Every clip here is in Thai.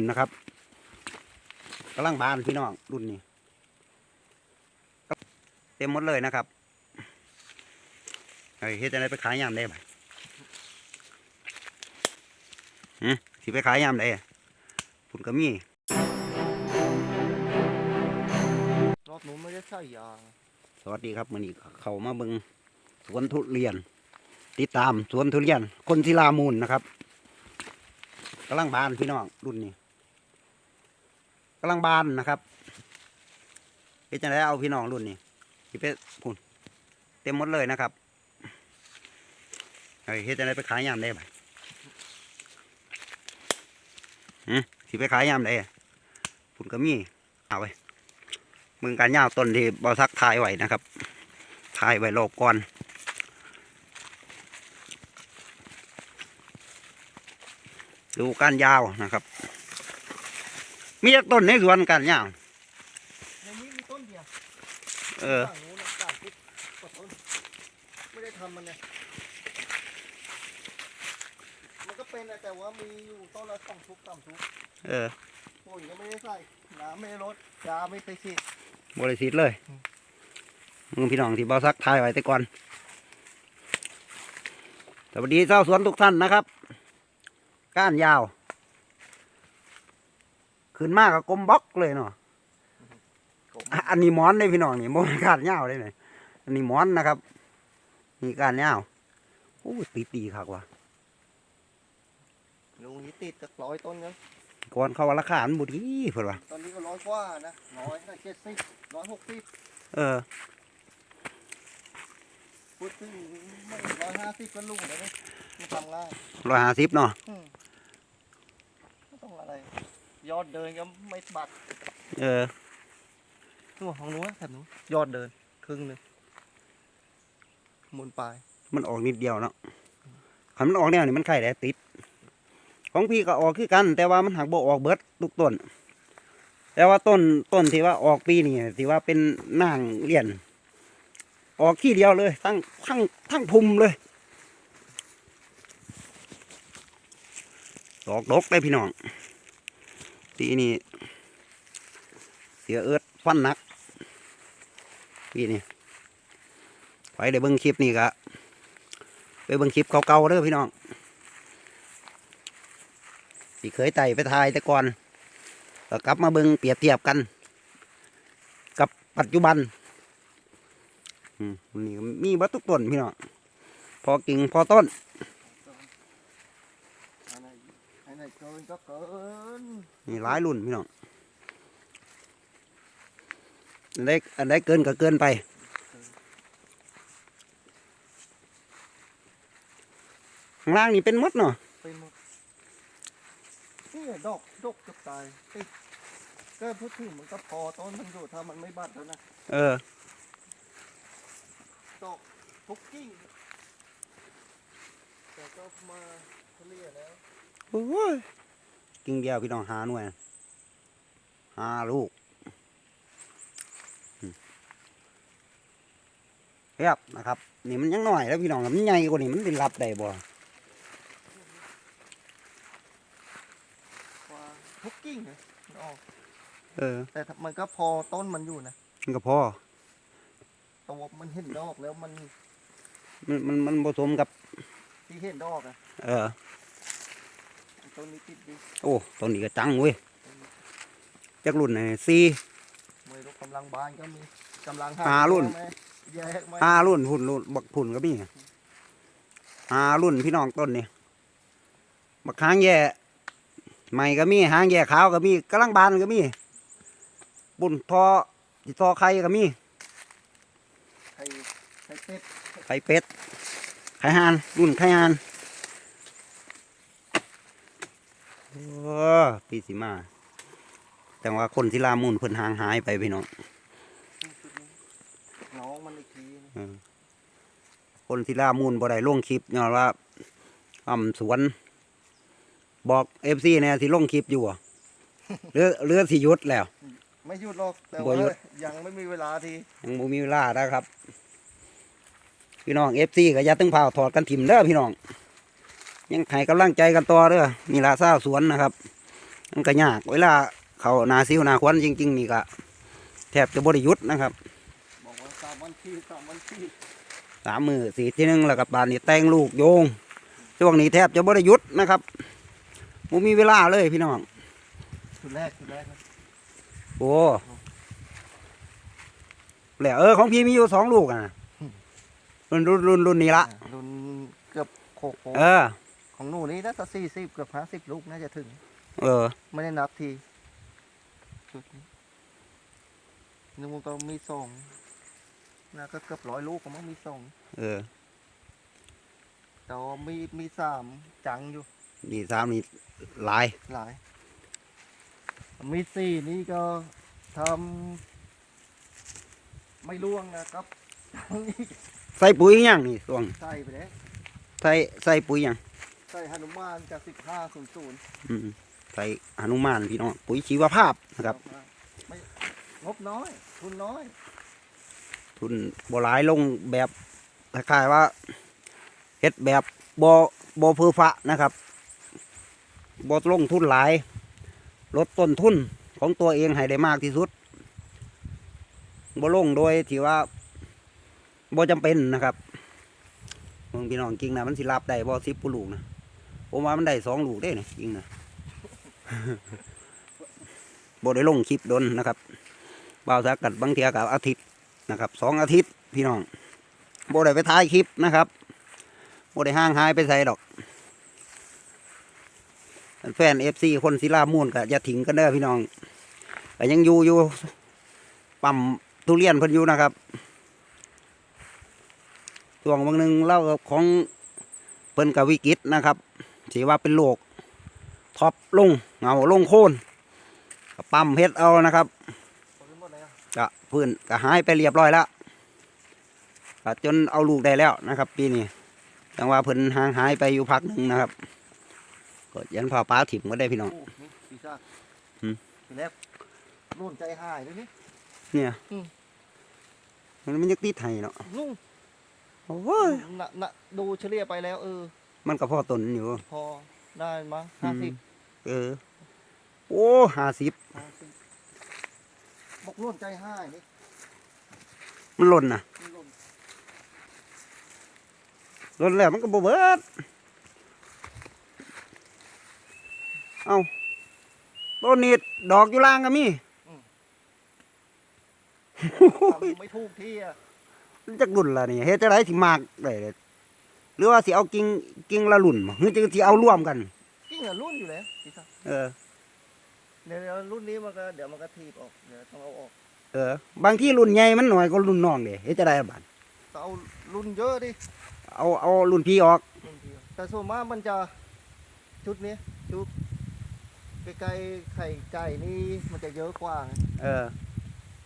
นนะครับกำลังบานพี่น้องรุ่นนี้ เต็มหมดเลยนะครับเฮ้ยเฮ็ดอะไรไปขายยามได้บ่หืสิไปขายยามได้พุ่นก็มีรอบนู้นไม่ได้ใส่ยางสวัสดีครับมื้อนี้เข้ามาเบิ่งสวนทุเรียน ติดตามสวนทุเรียน คนที่ลามูลนะครับกำลังบานพี่น้องรุ่นนี้ กำลังบานนะครับเฮ็ดจังไดเอาพี่น้องรุ่นนี้สิไปพุ่นเต็มหมดเลยนะครับเฮ้ยเฮ็ดจังไดไปขายยามได้บ่หืสิไปขายยามได้พุ่นก็มีเอาไว้มึงการยาวต้นที่บอซักทายไว้นะครับทายไว้โลกก่อนดูการยาวนะครับ มีจากต้นในสวนการยาวในนี้มีต้นเดียวเออฝั่งนู้นน่ะสามสิบกว่าต้นไม่ได้ทำมันเนี่ยมันก็เป็นนะแต่ว่ามีอยู่ต้นละสองทุกสามทุกเออปุ๋ยก็ไม่ได้ใส่น้ำไม่ได้ลดยาไม่ไปฉีดบริสิทธิ์เลยอืมมึงพี่น้องที่บอซักทายไว้แต่ก่อนสวัสดีเจ้าสวนทุกท่านนะครับ ก้านยาว ขึ้นมากกับกลมบล็อกเลยเนาะอะอันนี้หมอนได้พี่น้องนี่โมนการยาวได้ไหมอันนี้หมอนนะครับมีการยาวโอ้ยตีตีคักว่ะลุงนี้ติดสักร้อยต้นกันก่อนเขาว่าราคามันบุดีเพิ่นว่าตอนนี้ก็ร้อยกว่านะร้อยเจ็ดสิบร้อยหกสิบเออพูดถึงไม่ร้อยห้าสิบก็ลุงเลยนะมันทำง่ายร้อยห้าสิบเนาะอืมไม่ต้องอะไร ยอดเดินก็ไม่บัดเออนู่นของนู้นแถบนู้นยอดเดิน ครึ่งหนึ่งหมุนปลาย มันออกนิดเดียวเนาะขันมันออกแนวนี่มันไข่ได้ติด ของพี่ก็ออกคือกัน แต่ว่ามันหักบ่ออกเบิดทุกต้น แต่ว่าต้นต้นที่ว่าออกปีนี่ที่ว่าเป็นนางเลี่ยน ออกที่เดียวเลย ทั้งทั้งทั้งพุมเลยดอกดกได้พี่น้อง ปีนี้เสียเอิดฟันหนักปีนี้ไปได้เบิ่งคลิปนี่กะไปเบิ่งคลิปเก่าๆเด้อพี่น้องที่เคยไต่ไปทายแต่ก่อนก็กลับมาเบิ่งเปรียบเทียบกัน กับปัจจุบันอืมนี่มีเบัตทุกต้นพี่น้องพอกิ่งพอต้น อันไหน อันไหนเกินก็เกินมีหลายรุ่นพี่น้องอันใดอันใดเกินก็เกินไป ข้างล่างนี่เป็นมดเนาะเป็นหมดนี่ดอกดกจะตายติดก็พูดถึงมันก็พอต้นมันอยู่ถ้ามันไม่บัดแล้วนะเออ ดอกทุกกิ่งแต่ก็มาเฉลี่ยแล้ว โอ้ย กิ่งเดียวพี่น้องหาหน่วยหาลูกอืมเรียบนะครับ นี่มันยังหน่อยแล้วพี่น้องมันใหญ่กว่านี้มันเป็นรับได้บ่ว่าทุกกิ่งเลยมันออกเออ แต่ถ้ามันก็พอต้นมันอยู่นะมันก็พอตัวมันเห็นดอกแล้วมัน มันมันมันผสมกับที่เห็นดอกอะเออ ต้นนี้ติดดีโอ้ต้นนี้ก็จังเว้ยจากรุ่นไหนซีมือลูกกำลังบานก็มีกำลังหารุ่นไหมแยกไหมห้ารุ่นหุ่นรุ่นบักผุ่นก็มีห้ารุ่นพี่น้องต้นนี่บักหางแย่ใหม่ก็มีหางแย่ขาวก็มีกำลังบานก็มีบุญทอทอไข่ก็มีไข่ไข่เป็ดไข่เป็ดไข่ห่านรุ่นไข่ห่าน โอ้ปีสิมา แต่ว่าคนที่ลามูลเพิ่นห่างหายไปพี่น้องชุดนี้น้องมันอีกทีนึงเออคนที่ล่ามูลบ่ได้ลงคลิปเนาะว่าอ่ำสวน บอกเอฟซีเนี่ยที่ลงคลิปอยู่อะเรือเรือสิหยุดแล้ว ไม่หยุดหรอกแต่บ่ว่าหยุดยังไม่มีเวลาทียังบ่มีเวลานะครับ พี่น้องเอฟซีก็อย่าตึงเผาถอดกันถิ่มเด้อพี่น้อง ยังให้กำลังใจกันต่อเด้อนี่ละซ่าวสวนนะครับ มันก็ยากเวลาเขาหนาซิวหนาควันจริง ๆ นี่ก็แทบจะบริยุทธ์นะครับบอกว่าสามวันที่สามวันที่สามมือสี่ที่หนึ่งแล้วกับบานนี่แต่งลูกโยงช่วงนี้แทบจะบริยุทธ์นะครับมมีเวลาเลยพี่น้องชุดแรกชุดแรกนะโอ้แหละเออของพี่มีอยู่สองลูกอะนะรุ่นรุ่นรุ่นรุ่นนี้ละอ่ารุ่นเกือบโคโคเออ ของหนูนี่น่าจะสี่สิบเกือบห้าสิบลูกน่าจะถึง เออ ไม่ได้นับทีชุดนี้นึกว่าก็มีสองน่าก็เกือบร้อยลูกผมว่ามีสองเออ แต่ว่ามีมีสามจังอยู่ นี่สามนี่หลาย หลาย มีสี่นี่ก็ทำไม่ล่วงนะครับทั้งนี้ใส่ปุ๋ยยังนี่ช่วง ใส่ไปแล้วใส่ใส่ปุ๋ยยัง ใส่หนุมานจากสิบห้าศูนย์ศูนย์อืมใส่หนุมานพี่น้องปุ๋ยชีวภาพนะครับไม่งบน้อย ทุนน้อย ทุนบหลายลงแบบคล้ายๆว่าเฮ็ดแบบบอบอเพื่อฟะนะครับบอลงทุนหลาย ลดต้นทุนของตัวเองให้ได้มากที่สุดบลงโดยที่ว่าบจำเป็นนะครับเมืองพี่น้องจริงนะมันสิรับได้บอสิบปุลูกนะ ผมว่ามันได้สองลูกได้นะจริงนะบได้ลงคลิปดนนะครับบ่าวสักกัดบางเทียกับอาทิตย์นะครับสองอาทิตย์พี่น้องโบได้ไปถ่ายคลิปนะครับโบได้ห่างหายไปใส่ดอกแฟนเอฟซีคนศิลามูนก็อย่าทิ้งกันเด้อพี่น้องยังอยู่อยู่ปั๊มทุเรียนเพิ่นอยู่นะครับช่วงบางหนึ่งเล่าของเพิ่นกับวิกฤตนะครับ สีว่าเป็นโรคท็อปลงเหงาลงโคนก็ปั๊มเพชรเอานะครับผลหมดเลยอะก็พื้นก็หายไปเรียบร้อยแล้วก็จนเอาลูกได้แล้วนะครับ ปีนี้จังว่าเพิ่นห่างหายไปอยู่พักหนึ่งนะครับก็ยันพาป้าถิ่มก็ได้พี่น้องโอ้นี่ปีชาจหืมทีแรกนุ่นใจหายเลยนี่เนี่ยอืมมันมันยังติดไห้เนาะนุ่งโอ้ยน่ะน่ะดูเฉลี่ยไปแล้วเออ มันก็พอตนอยู่ พอได้มั้งห้าสิบเออ โอ้ห้าสิบห้าสิบบอกนุ่นใจหายนี่มันหล่นนะมันหล่นหล่นแล้วมันก็บ่เบิด เอาต้นนี้ดอกอยู่ล่างก็มีทำไม่ถูกที่อะมันจักรุ่นละนี่เฮ็ดจังไดสิมากได้เลย หรือว่าสิเอากิ่งกิ่งละรุ่นบ่หรือจะสิเอาร่วมกันจริงเหรอรุ่นอยู่แล้วปีชาจเออ เดี๋ยวเดี๋ยวรุ่นนี้มันก็เดี๋ยวมันก็ทีบออกเดี๋ยวต้องเอาออกเออ บางที่รุ่นใหญ่มันหน่อยกว่ารุ่นน้องเด้เฮ็ดจะได้บาดต้องเอารุ่นเยอะดิเอาเอารุ่นพี่ออก รุ่นเดียวแต่ส่วนมากมันจะชุดนี้ชุดใกล้ๆไข่ไก่นี่มันจะเยอะกว่าไงเออ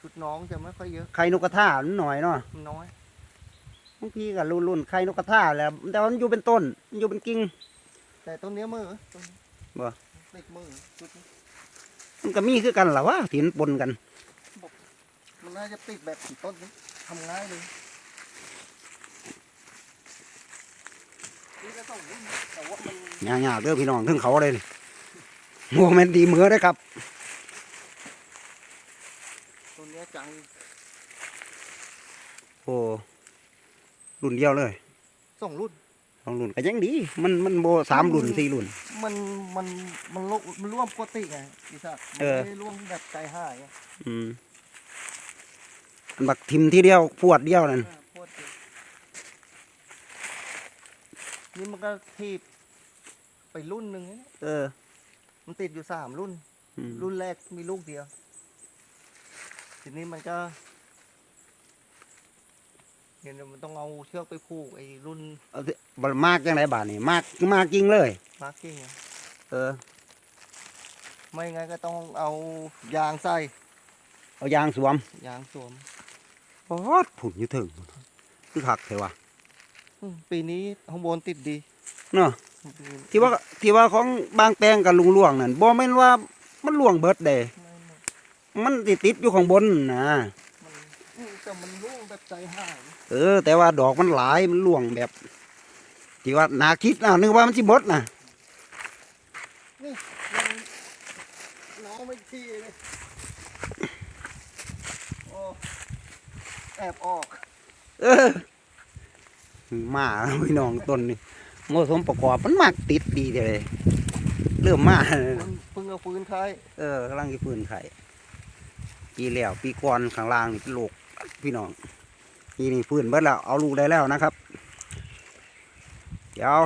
ชุดน้องจะไม่ค่อยเยอะ ไข่นกกระทามันหน่อยเนาะมันน้อย บางพี่ก็รุ่นรุ่นไข่นกกระทาแหล้วแต่ว่ามันอยู่เป็นต้นมันอยู่เป็นกิ่งแต่ต้นเนี้ยมือต้นนี้บ่ติดมือชุดนี้มันก็มีคือกันล่ะวะที่มันปนกัน มันน่าจะติดแบบสีต้นนี้ทำง่ายเลยนี่ก็ต้องรุ่นแต่ว่ามันยากๆเด้อพี่น้องถึงเขาเลยนี่โมเมนต์ดีมือได้อครับ ต้นเนี้ยจัง โอ้ รุ่นเดียวเลยสองรุ่นสองรุ่นก็ยังดี มันมันโบสามรุ่นสี่รุ่น มันมันมันลมันร่วมปกติไงพี่ชาติมันเออไม่ได้ร่วมแบบใจหายไงอืมมันบักทิมทีเดียวพวดเดียวนั่นอ่าโคตรเยอะนี่มันก็ทีบไปรุ่นหนึ่งนะเนี่ยเออมันติดอยู่สามรุ่น อืมรุ่นแรกมีลูกเดียว ทีนี้มันก็ เห็นมันต้องเอาเชือกไปผูกไอ้รุ่นเอาสิบ่มากจังไรบาทนี่มากมากจริงเลย มาร์กิ้งอะเออ ไม่งั้นก็ต้องเอายางใส่เอายางสวมยางสวมโอ้ผุ่นอยู่ถึงคือคักเถอะวะอืมปีนี้ข้างบนติดดีเนาะที่ว่าที่ว่าของบางแปลงกับลุงล่วงนั่นบ่แม่นว่ามันล่วงเบิดเด้ไม่หมดมันติดติดอยู่ข้างบนนะ มันอืมแต่มันร่วงแบบใจหายเออ แต่ว่าดอกมันหลายมันล่วงแบบที่ว่านาคิดอะนึกว่ามันสิเบิดนะนี่ยังน้องไม่ที่เลยโอ้แอบออก เออมาแล้วพี่น้องต้นนี่โมสมประกอบมันมากติดดีเลยเริ่มมาแล้วมันเพิ่งเอาฟืนใครเออกำลังจะฟื้นไข่ปีแล้วปีก่อนข้างล่างนี่เป็นลูกพี่น้อง ปีนี้ฟื้นเบิดแล้วเอาลูกได้แล้วนะครับ เดี๋ยว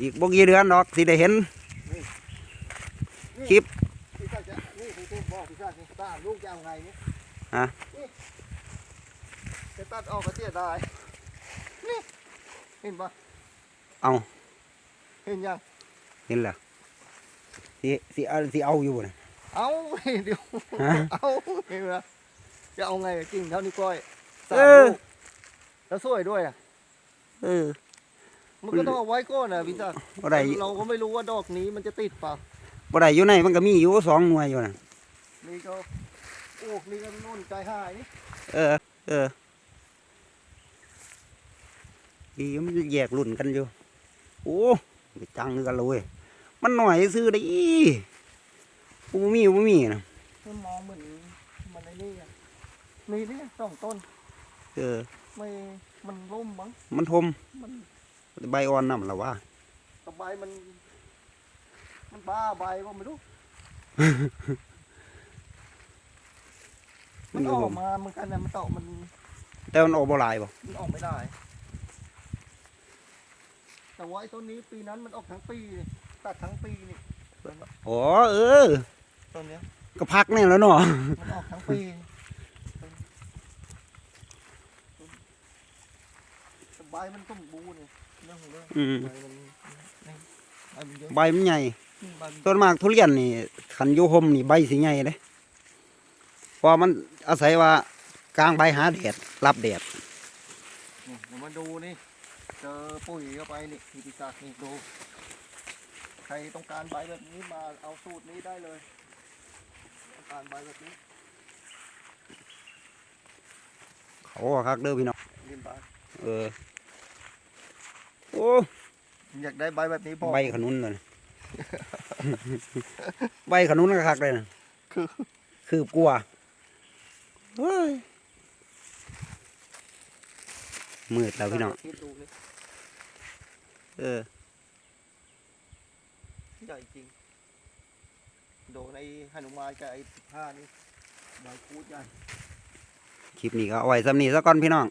อีกบกี่เดือนดอกสิได้เห็นคลิปพี่ชายจะนี่พี่ตุ้มบอกพี่ชายนี่ตาลูกจะเอาไงนี่ฮะนี่จะตัดออกก็เสียดายนี่เห็นปะเอาเห็นยังเห็นแล้วสิสิเอาสิเอาอยู่นะเอาเดี๋ยวฮะเอาเห็นไหมจะเอาไงกิ่งเท่านี้ก้อย สามเออ ลูกแล้วสวยด้วยอะเออ มันก็ต้องเอาไว้ก่อนนะพี่ชายบ่ได้เราก็ไม่รู้ว่าดอกนี้มันจะติดเปล่าบ่ได้อยู่ในมันก็มีอยู่สองหน่วยอยู่นะนี่ก็โอ้นี่ก็นุ่นใจหายนี่เออ เออดีมันแยกรุ่นกันอยู่ โอ้ไปจังคือกันเลยเว้ยมันหน่อยซื้อได้อีกูบ่มีกูบ่มีนะมันมองเหมือนมันไอ้นี่อะมีนี่สองต้น เออไม่มันร่มมั้งมันทมมันใบอ่อนนำละว่าตะใบมัน มันบ้าใบก็ไม่รู้ มันออกมาเหมือนกันนะมันเต่ามันแต่มันออกบ่หลายบ่มันออกไม่ได้ แต่ว่าไอ้ต้นนี้ปีนั้นมันออกทั้งปีนี่ตัดทั้งปีนี่อ๋อเออ ต้นเนี้ยก็พักแน่แล้วเนาะมันออกทั้งปีแต่ ใบมันสมบูรณ์เนี่ยเรื่องของเรื่องอืม ใบมันนี่ใบมันเยอะใบมันใหญ่ใบมันต้นมากทุเรียนนี่ขันอยูหมนี่ใบสิใหญ่เลยเพราะมันอาศัยว่ากลางใบหาแดดรับแดดนี่เดี๋ยวมาดูนี่ เจอปุ๋ยเข้าไปนี่พิธีศักดิ์นี่ดู ใครต้องการใบแบบนี้มาเอาสูตรนี้ได้เลย ต้องการใบแบบนี้เขาอะคักเด้อพี่น้อง ริมใบเออ โอ้อยากได้ใบแบบนี้บอกใบขนุนเลยใบขนุนก็คักเลยนะคือคืบกลัวเฮ้ยมืดแล้วพี่น้องคิดดูนี่เออใหญ่จริงโดนไอ้หนุมานกับไอ้สิบห้านี่ใบคูดใหญ่คลิปนี้ก็เอาไว้สำนีซะก่อนพี่น้อง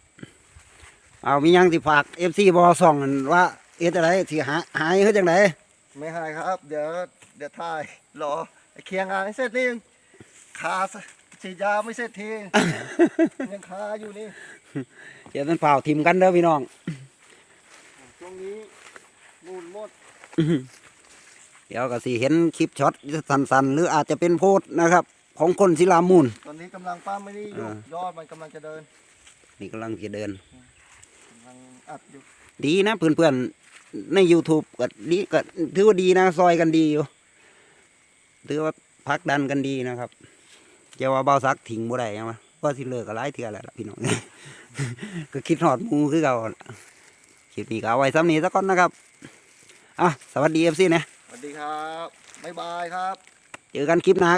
เอามีหยังสิฝากเอฟซีบอส่องนั่นว่าเอ็ดอะไรสิหาหายเขาจังไดไม่หายครับ เดี๋ยวเดี๋ยวถ่ายรอไอ้เคลียร์งานให้เสร็จนี่ขาฉีดยาไม่เสร็จทียังคาอยู่นี่เดี๋ยวมันเผาทิมกันเด้อพี่น้องช่วงนี้นูนหมด เดี๋ยวก็สิเห็นคลิปช็อตสั้นๆหรืออาจจะเป็นโพสต์นะครับ ของคนศิลามูล ตอนนี้กำลังปั้มไม่นี่อยู่อ่ายอดมันกำลังจะเดิน นี่กำลังจะเดิน กำลังอัดอยู่ดีนะเพื่อนๆใน YouTube ก็ดีก็ถือว่าดีนะ ซอยกันดีอยู่ถือว่าพักดันกันดีนะครับเจ้าว่าเบาซักถิงบ่ได้ยังวะว่าสิเลิกก็หลายเทื่อแล้วล่ะพี่น้อง ก็คิดหอดหมูคือเก่าล่ะคลิปนี้ก็เอาไว้ซ้ำนี้ซะก่อนนะครับอะสวัสดีเอฟซีนะสวัสดีครับบ๊ายบายครับ เจอกันคลิปหน้า